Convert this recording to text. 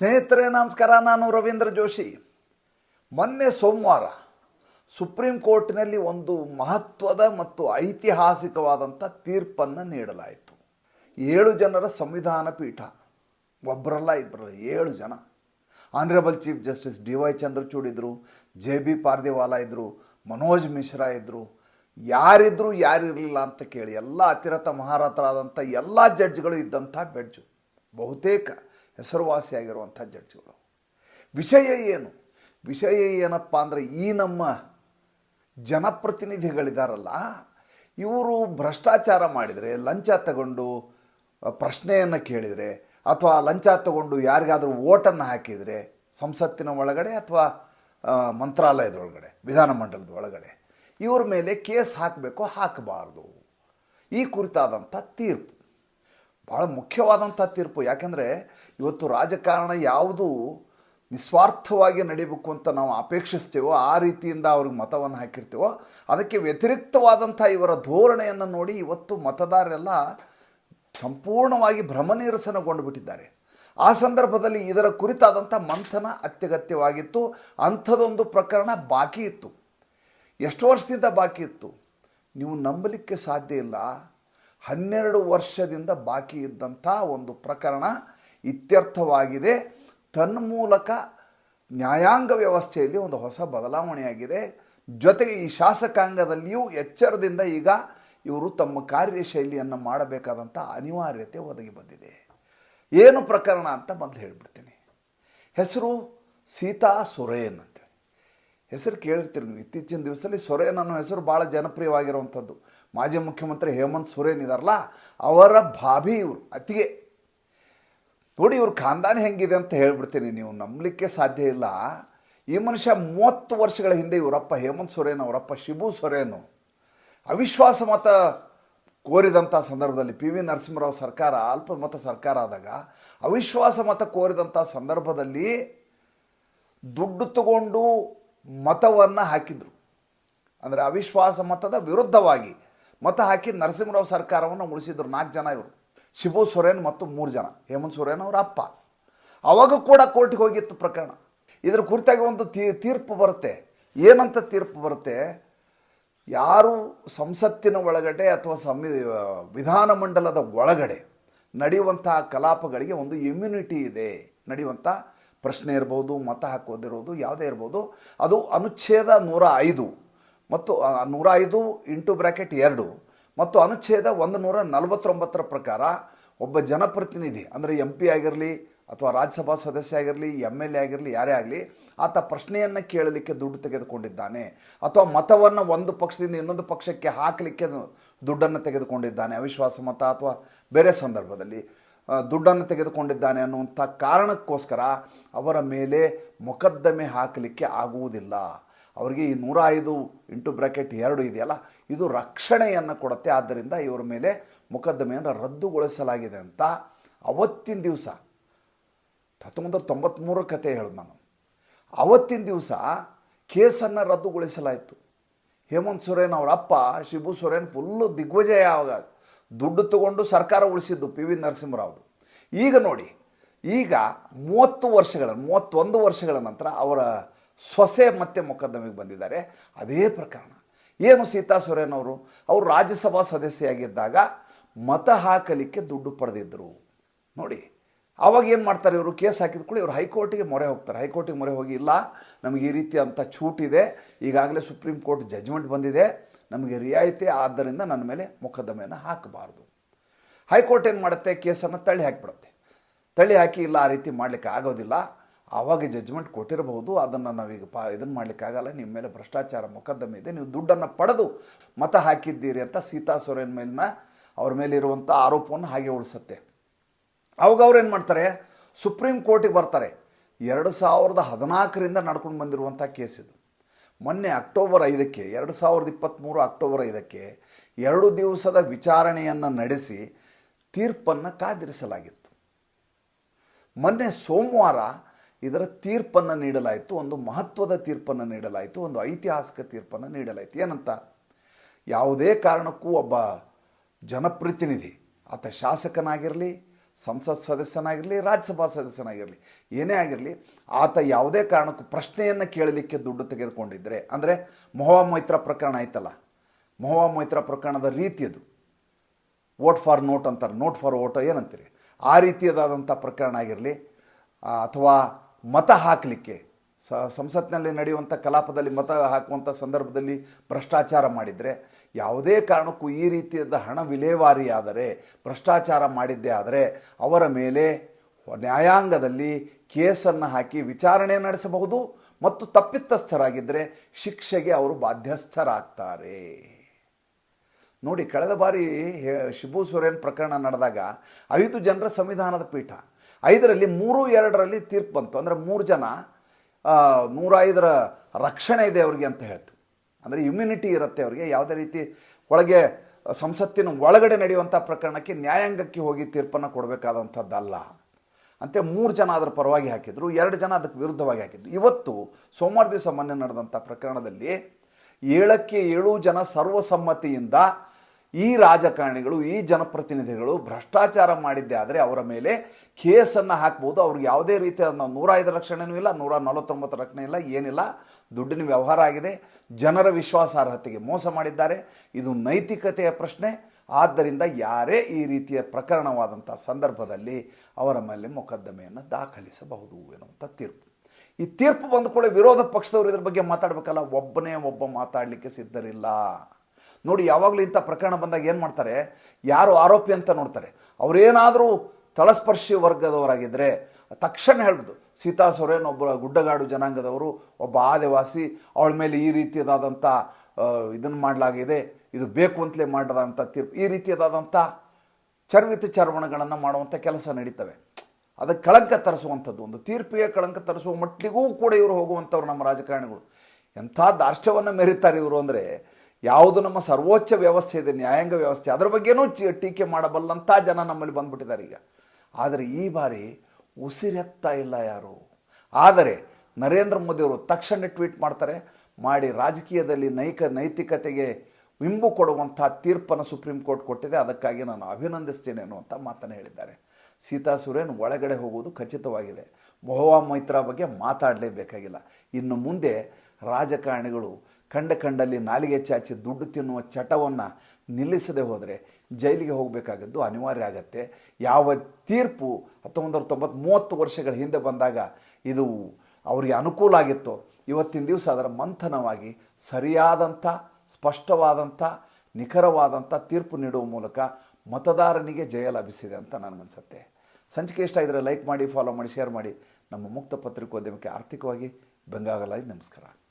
ಸ್ನೇಹಿತರೆ, ನಮಸ್ಕಾರ. ನಾನು ರವೀಂದ್ರ ಜೋಶಿ. ಮೊನ್ನೆ ಸೋಮವಾರ ಸುಪ್ರೀಂ ಕೋರ್ಟ್ನಲ್ಲಿ ಒಂದು ಮಹತ್ವದ ಮತ್ತು ಐತಿಹಾಸಿಕವಾದಂಥ ತೀರ್ಪನ್ನು ನೀಡಲಾಯಿತು. ಏಳು ಜನರ ಸಂವಿಧಾನ ಪೀಠ. ಒಬ್ಬರಲ್ಲ ಇಬ್ಬರಲ್ಲ ಏಳು ಜನ. Honourable chief justice D Y Chandrachud ಇದ್ದರು ಜೆ ಬಿ ಪಾರ್ದಿವಾಲಾ ಇದ್ದರು ಮನೋಜ್ ಮಿಶ್ರಾ ಇದ್ದರು ಯಾರಿದ್ರು ಯಾರಿರಲಿಲ್ಲ ಅಂತ ಕೇಳಿ, ಎಲ್ಲ ಅತಿರಥ ಮಹಾರಥರಾದಂಥ ಎಲ್ಲ ಜಡ್ಜ್ಗಳು ಇದ್ದಂಥ ಬೆಡ್ಜು. ಬಹುತೇಕ. ಹೆಸರುವಾಸಿಯಾಗಿರುವಂಥ ಜಡ್ಜ್ಗಳು. ವಿಷಯ ಏನು? ವಿಷಯ ಏನಪ್ಪ ಅಂದರೆ ಈ ನಮ್ಮ ಜನಪ್ರತಿನಿಧಿಗಳಿದಾರಲ್ಲ, ಇವರು ಭ್ರಷ್ಟಾಚಾರ ಮಾಡಿದರೆ, ಲಂಚ ತಗೊಂಡು ಪ್ರಶ್ನೆಯನ್ನು ಕೇಳಿದರೆ, ಅಥವಾ ಲಂಚ ತಗೊಂಡು ಯಾರಿಗಾದರೂ ಓಟನ್ನು ಹಾಕಿದರೆ, ಸಂಸತ್ತಿನ ಒಳಗಡೆ ಅಥವಾ ಮಂತ್ರಾಲಯದೊಳಗಡೆ ವಿಧಾನಮಂಡಲದ ಒಳಗಡೆ, ಇವ್ರ ಮೇಲೆ ಕೇಸ್ ಹಾಕಬೇಕು, ಹಾಕಬಾರ್ದು. ಈ ಕುರಿತಾದಂಥ ತೀರ್ಪು. ಭಾಳ ಮುಖ್ಯವಾದಂಥ ತೀರ್ಪು. ಯಾಕೆಂದರೆ ಇವತ್ತು ರಾಜಕಾರಣ ಯಾವುದು ನಿಸ್ವಾರ್ಥವಾಗಿ ನಡೀಬೇಕು ಅಂತ ನಾವು ಅಪೇಕ್ಷಿಸ್ತೇವೋ, ಆ ರೀತಿಯಿಂದ ಅವ್ರಿಗೆ ಮತವನ್ನು ಹಾಕಿರ್ತೀವೋ, ಅದಕ್ಕೆ ವ್ಯತಿರಿಕ್ತವಾದಂಥ ಇವರ ಧೋರಣೆಯನ್ನು ನೋಡಿ ಇವತ್ತು ಮತದಾರರೆಲ್ಲ ಸಂಪೂರ್ಣವಾಗಿ ಭ್ರಮನಿರಸನಗೊಂಡು ಬಿಟ್ಟಿದ್ದಾರೆ. ಆ ಸಂದರ್ಭದಲ್ಲಿ ಇದರ ಕುರಿತಾದಂಥ ಮಂಥನ ಅತ್ಯಗತ್ಯವಾಗಿತ್ತು. ಅಂಥದೊಂದು ಪ್ರಕರಣ ಬಾಕಿ ಇತ್ತು. ಎಷ್ಟು ವರ್ಷದಿಂದ ಬಾಕಿ ಇತ್ತು? ನೀವು ನಂಬಲಿಕ್ಕೆ ಸಾಧ್ಯ ಇಲ್ಲ. ಹನ್ನೆರಡು ವರ್ಷದಿಂದ ಬಾಕಿ ಇದ್ದಂಥ ಒಂದು ಪ್ರಕರಣ ಇತ್ಯರ್ಥವಾಗಿದೆ. ತನ್ಮೂಲಕ ನ್ಯಾಯಾಂಗ ವ್ಯವಸ್ಥೆಯಲ್ಲಿ ಒಂದು ಹೊಸ ಬದಲಾವಣೆಯಾಗಿದೆ. ಜೊತೆಗೆ ಈ ಶಾಸಕಾಂಗದಲ್ಲಿಯೂ ಎಚ್ಚರದಿಂದ ಈಗ ಇವರು ತಮ್ಮ ಕಾರ್ಯಶೈಲಿಯನ್ನು ಮಾಡಬೇಕಾದಂಥ ಅನಿವಾರ್ಯತೆ ಒದಗಿ ಬಂದಿದೆ. ಏನು ಪ್ರಕರಣ ಅಂತ ಮೊದಲು ಹೇಳಿಬಿಡ್ತೀನಿ. ಹೆಸರು ಸೀತಾ ಸೊರೇನ್ ಅಂತೇಳಿ ಹೆಸರು ಕೇಳಿರ್ತೀರಿ ಇತ್ತೀಚಿನ ದಿವಸದಲ್ಲಿ ಸೊರೇನ್ ಅನ್ನೋ ಹೆಸರು ಭಾಳ ಜನಪ್ರಿಯವಾಗಿರುವಂಥದ್ದು. ಮಾಜಿ ಮುಖ್ಯಮಂತ್ರಿ ಹೇಮಂತ್ ಸೊರೇನ್ ಇದಾರಲ್ಲ, ಅವರ ಭಾಭಿ ಇವರು ಅತಿಗೆ ನೋಡಿ ಇವ್ರ ಖಾನ್ದಾನ ಹೆಂಗಿದೆ ಅಂತ ಹೇಳ್ಬಿಡ್ತೀನಿ ನೀವು, ನಂಬಲಿಕ್ಕೆ ಸಾಧ್ಯ ಇಲ್ಲ. ಈ ಮನುಷ್ಯ ಮೂವತ್ತು ವರ್ಷಗಳ ಹಿಂದೆ ಇವರಪ್ಪ ಹೇಮಂತ್ ಸೊರೇನ್, ಅವರಪ್ಪ ಶಿಬು ಸೊರೇನು. ಅವಿಶ್ವಾಸ ಮತ ಕೋರಿದಂಥ ಸಂದರ್ಭದಲ್ಲಿ ಪಿ ವಿ ನರಸಿಂಹರಾವ್ ಸರ್ಕಾರ, ಅಲ್ಪಮತ ಸರ್ಕಾರ ಆದಾಗ ಅವಿಶ್ವಾಸ ಮತ ಕೋರಿದಂಥ ಸಂದರ್ಭದಲ್ಲಿ ದುಡ್ಡು ತಗೊಂಡು ಮತವನ್ನು ಹಾಕಿದರು. ಅಂದರೆ ಅವಿಶ್ವಾಸ ಮತದ ವಿರುದ್ಧವಾಗಿ ಮತ ಹಾಕಿ ನರಸಿಂಹರಾವ್ ಸರ್ಕಾರವನ್ನು ಉಳಿಸಿದ್ರು ನಾಲ್ಕು ಜನ ಇವರು. ಶಿಬು ಸೊರೇನ್ ಮತ್ತು ಮೂರು ಜನ. ಹೇಮಂತ್ ಸೊರೇನ್ ಅವರ ಅಪ್ಪ. ಅವಾಗ ಕೂಡ ಕೋರ್ಟಿಗೆ ಹೋಗಿತ್ತು ಪ್ರಕರಣ. ಇದರ ಕುರಿತಾಗಿ ಒಂದು ತೀರ್ಪು ಬರುತ್ತೆ. ಏನಂತ ತೀರ್ಪು ಬರುತ್ತೆ? ಯಾರು ಸಂಸತ್ತಿನ ಒಳಗಡೆ ಅಥವಾ ಸಂವಿ ವಿಧಾನಮಂಡಲದ ಒಳಗಡೆ ನಡೆಯುವಂತಹ ಕಲಾಪಗಳಿಗೆ ಒಂದು ಇಮ್ಯುನಿಟಿ ಇದೆ. ನಡೆಯುವಂಥ ಪ್ರಶ್ನೆ ಇರ್ಬೋದು, ಮತ ಹಾಕೋದಿರೋದು, ಯಾವುದೇ ಇರ್ಬೋದು. ಅದು ಅನುಚ್ಛೇದ ನೂರ ಐದು. ಮತ್ತು ನೂರ ಐದು ಇಂಟು ಬ್ರ್ಯಾಕೆಟ್ ಎರಡು ಮತ್ತು ಅನುಚ್ಛೇದ ಒಂದು ನೂರ ನಲವತ್ತೊಂಬತ್ತರ ಪ್ರಕಾರ ಒಬ್ಬ ಜನಪ್ರತಿನಿಧಿ, ಅಂದರೆ ಎಂ ಪಿ ಆಗಿರಲಿ ಅಥವಾ ರಾಜ್ಯಸಭಾ ಸದಸ್ಯ ಆಗಿರಲಿ ಎಂ ಎಲ್ ಎ ಆಗಿರಲಿ, ಯಾರೇ ಆಗಲಿ, ಆತ ಪ್ರಶ್ನೆಯನ್ನು ಕೇಳಲಿಕ್ಕೆ ದುಡ್ಡು ತೆಗೆದುಕೊಂಡಿದ್ದಾನೆ ಅಥವಾ ಮತವನ್ನು ಒಂದು ಪಕ್ಷದಿಂದ ಇನ್ನೊಂದು ಪಕ್ಷಕ್ಕೆ ಹಾಕಲಿಕ್ಕೆ ದುಡ್ಡನ್ನು ತೆಗೆದುಕೊಂಡಿದ್ದಾನೆ, ಅವಿಶ್ವಾಸ ಮತ ಅಥವಾ ಬೇರೆ ಸಂದರ್ಭದಲ್ಲಿ ದುಡ್ಡನ್ನು ತೆಗೆದುಕೊಂಡಿದ್ದಾನೆ ಅನ್ನುವಂಥ ಕಾರಣಕ್ಕೋಸ್ಕರ ಅವರ ಮೇಲೆ ಮೊಕದ್ದಮೆ ಹಾಕಲಿಕ್ಕೆ ಆಗುವುದಿಲ್ಲ. ಅವರಿಗೆ ಈ ನೂರ ಐದು ಇಂಟು ಬ್ರ್ಯಾಕೆಟ್ ಎರಡು ಇದೆಯಲ್ಲ, ಇದು ರಕ್ಷಣೆಯನ್ನು ಕೊಡುತ್ತೆ. ಆದ್ದರಿಂದ ಇವರ ಮೇಲೆ ಮೊಕದ್ದಮೆಯನ್ನು ರದ್ದುಗೊಳಿಸಲಾಗಿದೆ ಅಂತ ಅವತ್ತಿನ ದಿವಸ ಹತ್ತೊಂಬತ್ತು ತೊಂಬತ್ತ್ಮೂರ ಕತೆ ಹೇಳೋದು ನಾನು. ಅವತ್ತಿನ ದಿವಸ ಕೇಸನ್ನು ರದ್ದುಗೊಳಿಸಲಾಯಿತು. ಹೇಮಂತ್ ಸೊರೇನ್ ಅವರ ಅಪ್ಪ, ಶಿಬು ಸೊರೇನ್ ಫುಲ್ಲು ದಿಗ್ವಿಜಯ ಆವಾಗ ದುಡ್ಡು ತಗೊಂಡು ಸರ್ಕಾರ ಉಳಿಸಿದ್ದು ಪಿ ವಿ ನರಸಿಂಹರಾವ್ದು. ಈಗ ನೋಡಿ, ಈಗ ಮೂವತ್ತು ವರ್ಷಗಳ, ಮೂವತ್ತೊಂದು ವರ್ಷಗಳ ನಂತರ ಅವರ ಸೊಸೆ ಮತ್ತೆ ಮೊಕದ್ದಮೆಗೆ ಬಂದಿದ್ದಾರೆ. ಅದೇ ಪ್ರಕರಣ. ಏನು ಸೀತಾ ಸೊರೇನ್ ಅವರು ಅವರು ರಾಜ್ಯಸಭಾ ಸದಸ್ಯೆಯಾಗಿದ್ದಾಗ ಮತ ಹಾಕಲಿಕ್ಕೆ ದುಡ್ಡು ಪಡೆದಿದ್ದರು ನೋಡಿ ಆವಾಗ ಏನು ಮಾಡ್ತಾರೆ ಇವರು? ಕೇಸ್ ಹಾಕಿದ ಕೂಡ ಇವರು ಹೈಕೋರ್ಟಿಗೆ ಮೊರೆ ಹೋಗ್ತಾರೆ. ಹೈಕೋರ್ಟಿಗೆ ಮೊರೆ ಹೋಗಿ, ಇಲ್ಲ, ನಮಗೆ ಈ ರೀತಿ ಅಂತ ಇದೆ. ಈಗಾಗಲೇ ಸುಪ್ರೀಂ ಕೋರ್ಟ್ ಜಜ್ಮೆಂಟ್ ಬಂದಿದೆ. ನಮಗೆ ರಿಯಾಯಿತಿ, ಆದ್ದರಿಂದ ನನ್ನ ಮೇಲೆ ಮೊಕದ್ದಮೆಯನ್ನು ಹಾಕಬಾರ್ದು. ಹೈಕೋರ್ಟ್ ಏನು ಮಾಡುತ್ತೆ? ಕೇಸನ್ನು ತಳ್ಳಿ ಹಾಕಿಬಿಡುತ್ತೆ. ತಳ್ಳಿ ಹಾಕಿ, ಇಲ್ಲ, ಆ ರೀತಿ ಮಾಡಲಿಕ್ಕೆ ಆಗೋದಿಲ್ಲ. ಆವಾಗ ಜಜ್ಮೆಂಟ್ ಕೊಟ್ಟಿರಬಹುದು, ಅದನ್ನು ನಾವೀಗ ಪಾ ಇದನ್ನು ಮಾಡಲಿಕ್ಕಾಗಲ್ಲ ನಿಮ್ಮ ಮೇಲೆ ಭ್ರಷ್ಟಾಚಾರ ಮೊಕದ್ದಮೆ ಇದೆ, ನೀವು ದುಡ್ಡನ್ನು ಪಡೆದು ಮತ ಹಾಕಿದ್ದೀರಿ ಅಂತ ಸೀತಾ ಸೊರೇನ್ ಮೇಲಿನ ಅವ್ರ ಮೇಲಿರುವಂಥ ಆರೋಪವನ್ನು ಹಾಗೆ ಉಳಿಸುತ್ತೆ. ಅವಾಗ ಅವ್ರು ಏನು ಮಾಡ್ತಾರೆ? ಸುಪ್ರೀಂ ಕೋರ್ಟಿಗೆ ಬರ್ತಾರೆ. ಎರಡು ಸಾವಿರದ ಹದಿನಾಲ್ಕರಿಂದ ನಡ್ಕೊಂಡು ಬಂದಿರುವಂಥ ಕೇಸ್ ಇದು. ಮೊನ್ನೆ ಅಕ್ಟೋಬರ್ ಐದಕ್ಕೆ, ಎರಡು ಸಾವಿರದ ಇಪ್ಪತ್ತ್ಮೂರು ಅಕ್ಟೋಬರ್ ಐದಕ್ಕೆ ಎರಡು ದಿವಸದ ವಿಚಾರಣೆಯನ್ನು ನಡೆಸಿ ತೀರ್ಪನ್ನು ಕಾದಿರಿಸಲಾಗಿತ್ತು. ಮೊನ್ನೆ ಸೋಮವಾರ ಇದರ ತೀರ್ಪನ್ನು ನೀಡಲಾಯಿತು, ಒಂದು ಮಹತ್ವದ ತೀರ್ಪನ್ನು ನೀಡಲಾಯಿತು, ಒಂದು ಐತಿಹಾಸಿಕ ತೀರ್ಪನ್ನು ನೀಡಲಾಯಿತು. ಏನಂತ? ಯಾವುದೇ ಕಾರಣಕ್ಕೂ ಒಬ್ಬ ಜನಪ್ರತಿನಿಧಿ, ಆತ ಶಾಸಕನಾಗಿರಲಿ, ಸಂಸತ್ ಸದಸ್ಯನಾಗಿರಲಿ, ರಾಜ್ಯಸಭಾ ಸದಸ್ಯನಾಗಿರಲಿ, ಏನೇ ಆಗಿರಲಿ, ಆತ ಯಾವುದೇ ಕಾರಣಕ್ಕೂ ಪ್ರಶ್ನೆಯನ್ನು ಕೇಳಲಿಕ್ಕೆ ದುಡ್ಡು ತೆಗೆದುಕೊಂಡಿದ್ದರೆ ಅಂದರೆ ಮೊಹವಾ ಮೈತ್ರ ಪ್ರಕರಣ ಆಯ್ತಲ್ಲ? ಮೊಹವಾ ಮೈತ್ರ ಪ್ರಕರಣದ ರೀತಿ ಅದು. ವೋಟ್ ಫಾರ್ ನೋಟ್ ಅಂತಾರೆ. ನೋಟ್ ಫಾರ್ ವೋಟ್ ಏನಂತೀರಿ? ಆ ರೀತಿಯದಾದಂಥ ಪ್ರಕರಣ ಆಗಿರಲಿ ಅಥವಾ ಮತ ಹಾಕಲಿಕ್ಕೆ, ಸ, ಸಂಸತ್ನಲ್ಲಿ ನಡೆಯುವಂಥ ಕಲಾಪದಲ್ಲಿ ಮತ ಹಾಕುವಂಥ ಸಂದರ್ಭದಲ್ಲಿ ಭ್ರಷ್ಟಾಚಾರ ಮಾಡಿದರೆ, ಯಾವುದೇ ಕಾರಣಕ್ಕೂ ಈ ರೀತಿಯಾದ ಹಣ ವಿಲೇವಾರಿಯಾದರೆ, ಭ್ರಷ್ಟಾಚಾರ ಮಾಡಿದ್ದೇ ಆದರೆ, ಅವರ ಮೇಲೆ ನ್ಯಾಯಾಂಗದಲ್ಲಿ ಕೇಸನ್ನು ಹಾಕಿ ವಿಚಾರಣೆ ನಡೆಸಬಹುದು ಮತ್ತು ತಪ್ಪಿತಸ್ಥರಾಗಿದ್ದರೆ ಶಿಕ್ಷೆಗೆ ಅವರು ಬಾಧ್ಯಸ್ಥರಾಗ್ತಾರೆ. ನೋಡಿ, ಕಳೆದ ಬಾರಿ ಶಿಬು ಸೊರೇನ್ ಪ್ರಕರಣ ನಡೆದಾಗ ಐದು ಜನರ ಸಂವಿಧಾನದ ಪೀಠ ಐದರಲ್ಲಿ ಮೂರು, ಎರಡರಲ್ಲಿ ತೀರ್ಪು ಬಂತು. ಅಂದರೆ ಮೂರು ಜನ ನೂರೈದರ ರಕ್ಷಣೆ ಇದೆ ಅವರಿಗೆ ಅಂತ ಹೇಳ್ತು. ಅಂದರೆ ಇಮ್ಯುನಿಟಿ ಇರುತ್ತೆ ಅವರಿಗೆ. ಯಾವುದೇ ರೀತಿ ಒಳಗೆ ಸಂಸತ್ತಿನ ಒಳಗಡೆ ನಡೆಯುವಂಥ ಪ್ರಕರಣಕ್ಕೆ ನ್ಯಾಯಾಂಗಕ್ಕೆ ಹೋಗಿ ತೀರ್ಪನ್ನು ಕೊಡಬೇಕಾದಂಥದ್ದಲ್ಲ. ಅಂತೆ ಮೂರು ಜನ ಅದರ ಪರವಾಗಿ ಹಾಕಿದ್ರು, ಎರಡು ಜನ ಅದಕ್ಕೆ ವಿರುದ್ಧವಾಗಿ ಹಾಕಿದ್ರು. ಇವತ್ತು ಸೋಮವಾರ ದಿವಸ ಮೊನ್ನೆ ನಡೆದಂಥ ಪ್ರಕರಣದಲ್ಲಿ ಏಳಕ್ಕೆ ಏಳು ಜನ ಸರ್ವಸಮ್ಮತಿಯಿಂದ ಈ ರಾಜಕಾರಣಿಗಳು, ಈ ಜನಪ್ರತಿನಿಧಿಗಳು ಭ್ರಷ್ಟಾಚಾರ ಮಾಡಿದ್ದೇ ಆದರೆ ಅವರ ಮೇಲೆ ಕೇಸನ್ನು ಹಾಕ್ಬೋದು. ಅವ್ರಿಗೆ ಯಾವುದೇ ರೀತಿಯ ನೂರ ಐದು ರಕ್ಷಣೆನೂ ಇಲ್ಲ ನೂರ ನಲವತ್ತೊಂಬತ್ತು ರಕ್ಷಣೆ ಇಲ್ಲ, ಏನಿಲ್ಲ. ದುಡ್ಡಿನ ವ್ಯವಹಾರ ಆಗಿದೆ. ಜನರ ವಿಶ್ವಾಸಾರ್ಹತೆಗೆ ಮೋಸ ಮಾಡಿದ್ದಾರೆ. ಇದು ನೈತಿಕತೆಯ ಪ್ರಶ್ನೆ. ಆದ್ದರಿಂದ ಯಾರೇ ಈ ರೀತಿಯ ಪ್ರಕರಣವಾದಂಥ ಸಂದರ್ಭದಲ್ಲಿ ಅವರ ಮೇಲೆ ಮೊಕದ್ದಮೆಯನ್ನು ದಾಖಲಿಸಬಹುದು ಎನ್ನುವಂಥ ತೀರ್ಪು. ಈ ತೀರ್ಪು ಬಂದ ಕೂಡ ವಿರೋಧ ಪಕ್ಷದವರು ಇದ್ರ ಬಗ್ಗೆ ಮಾತಾಡಬೇಕಲ್ಲ. ಒಬ್ಬನೇ ಒಬ್ಬ ಮಾತಾಡಲಿಕ್ಕೆ ಸಿದ್ಧರಿಲ್ಲ. ನೋಡಿ, ಯಾವಾಗಲೂ ಇಂಥ ಪ್ರಕರಣ ಬಂದಾಗ ಏನು ಮಾಡ್ತಾರೆ? ಯಾರು ಆರೋಪಿ ಅಂತ ನೋಡ್ತಾರೆ. ಅವರೇನಾದರೂ ತಳಸ್ಪರ್ಶಿ ವರ್ಗದವರಾಗಿದ್ದರೆ ತಕ್ಷಣ ಹೇಳ್ಬೋದು ಸೀತಾ ಸೊರೇನ್ ಒಬ್ಬ ಗುಡ್ಡಗಾಡು ಜನಾಂಗದವರು, ಒಬ್ಬ ಆದಿವಾಸಿ, ಅವಳ ಮೇಲೆ ಈ ರೀತಿಯದಾದಂಥ ಇದನ್ನು ಮಾಡಲಾಗಿದೆ, ಇದು ಬೇಕು ಅಂತಲೇ ಮಾಡಿದಂಥ ತೀರ್ಪು, ಈ ರೀತಿಯದಾದಂಥ ಚರ್ವಿತ ಚರ್ವಣಗಳನ್ನು ಮಾಡುವಂಥ ಕೆಲಸ ನಡೀತವೆ. ಅದಕ್ಕೆ ಕಳಂಕ ತರಿಸುವಂಥದ್ದು, ಒಂದು ತೀರ್ಪಿಗೆ ಕಳಂಕ ತರಿಸುವ ಮಟ್ಟಿಗೂ ಕೂಡ ಇವರು ಹೋಗುವಂಥವ್ರು ನಮ್ಮ ರಾಜಕಾರಣಿಗಳು. ಎಂಥ ದಾರ್ಷ್ಟ್ಯವನ್ನು ಮೆರೀತಾರೆ ಇವರು ಅಂದರೆ ಯಾವುದು ನಮ್ಮ ಸರ್ವೋಚ್ಚ ವ್ಯವಸ್ಥೆ ಇದೆ, ನ್ಯಾಯಾಂಗ ವ್ಯವಸ್ಥೆ. ಅದರ ಬಗ್ಗೆನೂ ಚಿ- ಟೀಕೆ ಮಾಡಬಲ್ಲಂಥ ಜನ ನಮ್ಮಲ್ಲಿ ಬಂದ್ಬಿಟ್ಟಿದ್ದಾರೆ ಈಗ. ಆದರೆ ಈ ಬಾರಿ ಉಸಿರೆತ್ತಾ ಇಲ್ಲ ಯಾರು? ಆದರೆ ನರೇಂದ್ರ ಮೋದಿಯವರು ತಕ್ಷಣ ಟ್ವೀಟ್ ಮಾಡ್ತಾರೆ, ಮಾಡಿ ರಾಜಕೀಯದಲ್ಲಿ ನೈಕ, ನೈತಿಕತೆಗೆ ವಿಂಬು ಕೊಡುವಂಥ ತೀರ್ಪನ್ನು ಸುಪ್ರೀಂ ಕೋರ್ಟ್ ಕೊಟ್ಟಿದೆ. ಅದಕ್ಕಾಗಿ ನಾನು ಅಭಿನಂದಿಸ್ತೇನೆ ಅನ್ನುವಂಥ ಮಾತನ್ನು ಹೇಳಿದ್ದಾರೆ. ಸೀತಾ ಸುರೇನ್ ಒಳಗಡೆ ಹೋಗುವುದು ಖಚಿತವಾಗಿದೆ. ಮೊಹವಾ ಮೈತ್ರಾ ಬಗ್ಗೆ ಮಾತಾಡಲೇಬೇಕಾಗಿಲ್ಲ. ಇನ್ನು ಮುಂದೆ ರಾಜಕಾರಣಿಗಳು ಕಂಡ ಕಂಡಲ್ಲಿ ನಾಲಿಗೆ ಚಾಚಿ ದುಡ್ಡು ತಿನ್ನುವ ಚಟವನ್ನು ನಿಲ್ಲಿಸದೆ ಹೋದರೆ ಜೈಲಿಗೆ ಹೋಗಬೇಕಾಗದ್ದು ಅನಿವಾರ್ಯ ಆಗತ್ತೆ. ಯಾವ ತೀರ್ಪು ಹತ್ತೊಂಬತ್ತು ತೊಂಬತ್ತು ಮೂವತ್ತು ವರ್ಷಗಳ ಹಿಂದೆ ಬಂದಾಗ ಇದು ಅವರಿಗೆ ಅನುಕೂಲ ಆಗಿತ್ತು. ಇವತ್ತಿನ ದಿವಸ ಅದರ ಮಂಥನವಾಗಿ ಸರಿಯಾದಂಥ, ಸ್ಪಷ್ಟವಾದಂಥ, ನಿಖರವಾದಂಥ ತೀರ್ಪು ನೀಡುವ ಮೂಲಕ ಮತದಾರನಿಗೆ ಜಯ ಲಭಿಸಿದೆ ಅಂತ ನನಗನ್ಸುತ್ತೆ. ಸಂಚಿಕೆ ಇಷ್ಟ ಇದ್ದರೆ ಲೈಕ್ ಮಾಡಿ, ಫಾಲೋ ಮಾಡಿ, ಶೇರ್ ಮಾಡಿ. ನಮ್ಮ ಮುಕ್ತ ಪತ್ರಿಕೋದ್ಯಮಕ್ಕೆ ಆರ್ಥಿಕವಾಗಿ ಬೆಂಗಾಗಲಾಗಿ ನಮಸ್ಕಾರ.